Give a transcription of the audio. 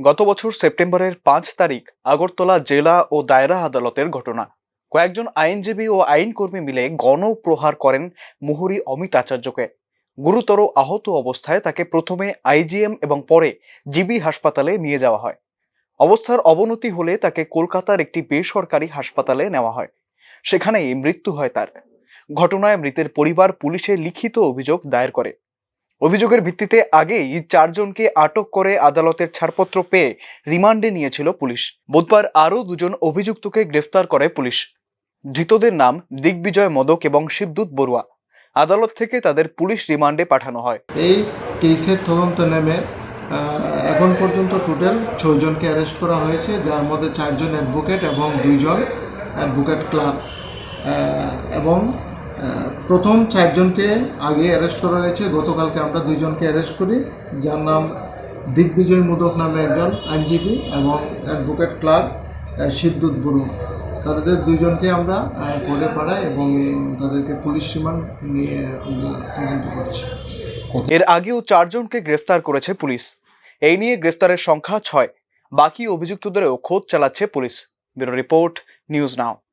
গত বছর সেপ্টেম্বরের পাঁচ তারিখ আগরতলা জেলা ও দায়রা আদালতের ঘটনা। কয়েকজন আইনজীবী ও আইনকর্মী মিলে গণপ্রহার করেন মুহুরি অমিত আচার্যকে। গুরুতর আহত অবস্থায় তাকে প্রথমে আইজিএম এবং পরে জিবি হাসপাতালে নিয়ে যাওয়া হয়। অবস্থার অবনতি হলে তাকে কলকাতার একটি বেসরকারি হাসপাতালে নেওয়া হয়। সেখানেই মৃত্যু হয় তার। ঘটনায় মৃতের পরিবার পুলিশে লিখিত অভিযোগ দায়ের করে। অভিযোগের ভিত্তিতে আগেই চারজনকে আটক করে আদালতের ছাড়পত্র পেয়ে রিমান্ডে নিয়েছিল পুলিশ। বুধবার আরও দুজন অভিযুক্তকে গ্রেফতার করে পুলিশ। ধৃতদের নাম দিগ্বিজয় মদক এবং শিবদূত বড়ুয়া। আদালত থেকে তাদের পুলিশ রিমান্ডে পাঠানো হয়। এই কেসের তদন্ত নেমে এখন পর্যন্ত টোটাল ছয়জনকে অ্যারেস্ট করা হয়েছে, যার মধ্যে চারজন অ্যাডভোকেট এবং দুইজন অ্যাডভোকেট ক্লার্ক। এবং প্রথম চারজনকে আগে অ্যারেস্ট করা হয়েছে। গতকালকে আমরা দুইজনকে অ্যারেস্ট করি। যার নাম দিগ্বিজয় মুদক নামে একজন আইনজীবী এবং অ্যাডভোকেট ক্লার্ক সিদ্ধুত বড়ু তাদের দুইজনকে আমরা করে পাঠাই এবং তাদেরকে পুলিশ রিমান্ড নিয়ে আমরা তদন্ত করছি। এর আগেও চারজনকে গ্রেফতার করেছে পুলিশ। এই নিয়ে গ্রেফতারের সংখ্যা ছয়। বাকি অভিযুক্তদেরও খোঁজ চালাচ্ছে police. Bureau report, news now.